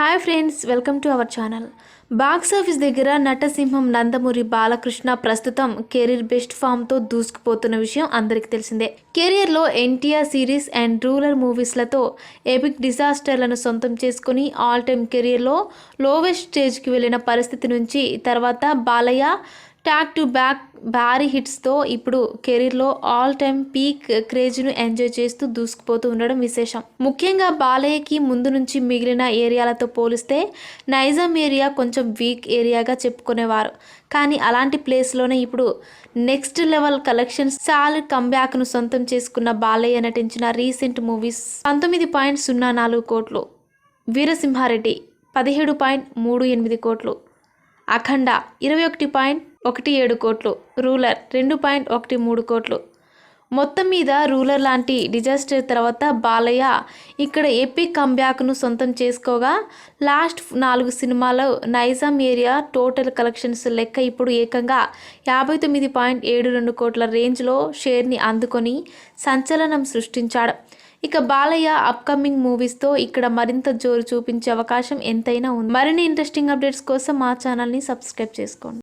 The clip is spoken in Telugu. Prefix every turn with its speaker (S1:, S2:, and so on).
S1: Hi friends welcome to our channel box office దగ్గర నటసింహం నందమూరి బాలకృష్ణ ప్రస్తుతం కెరీర్ బెస్ట్ ఫామ్తో దూసుకుపోతున్న విషయం అందరికీ తెలిసిందే. కెరీర్లో ఎన్టీఆర్ సిరీస్ అండ్ రూరల్ మూవీస్లతో ఎపిక్ డిజాస్టర్లను సొంతం చేసుకుని ఆల్ టైమ్ కెరీర్లో లోవెస్ట్ స్టేజ్కి వెళ్ళిన పరిస్థితి నుంచి తర్వాత బాలయ్య ట్యాక్ టు బ్యాక్ భారీ హిట్స్తో ఇప్పుడు కెరీర్లో ఆల్ టైమ్ పీక్ క్రేజ్ను ఎంజాయ్ చేస్తూ దూసుకుపోతూ ఉండడం విశేషం. ముఖ్యంగా బాలయ్యకి ముందు నుంచి మిగిలిన ఏరియాలతో పోలిస్తే నైజాం ఏరియా కొంచెం వీక్ ఏరియాగా చెప్పుకునేవారు. కానీ అలాంటి ప్లేస్లోనే ఇప్పుడు నెక్స్ట్ లెవెల్ కలెక్షన్స్ సాలిడ్ కంబ్యాక్ను సొంతం చేసుకున్న బాలయ్య నటించిన రీసెంట్ మూవీస్ పంతొమ్మిది పాయింట్ సున్నా నాలుగు కోట్లు వీరసింహారెడ్డి పదిహేడు పాయింట్ మూడు ఎనిమిది కోట్లు అఖండ ఇరవై ఒకటి పాయింట్ ఒకటి ఏడు కోట్లు రూలర్ రెండు పాయింట్ ఒకటి మూడు కోట్లు. మొత్తం మీద రూలర్ లాంటి డిజాస్టర్ తర్వాత బాలయ్య ఇక్కడ ఎపిక్ కంబ్యాక్ను సొంతం చేసుకోగా లాస్ట్ నాలుగు సినిమాలో నైజాం ఏరియా టోటల్ కలెక్షన్స్ లెక్క ఇప్పుడు ఏకంగా యాభై తొమ్మిది పాయింట్ ఏడు రెండు కోట్ల రేంజ్లో షేర్ని అందుకొని సంచలనం సృష్టించాడు. ఇక బాలయ్య అప్కమింగ్ మూవీస్తో ఇక్కడ మరింత జోరు చూపించే అవకాశం ఎంతైనా ఉంది. మరిన్ని ఇంట్రెస్టింగ్ అప్డేట్స్ కోసం మా ఛానల్ని సబ్స్క్రైబ్ చేసుకోండి.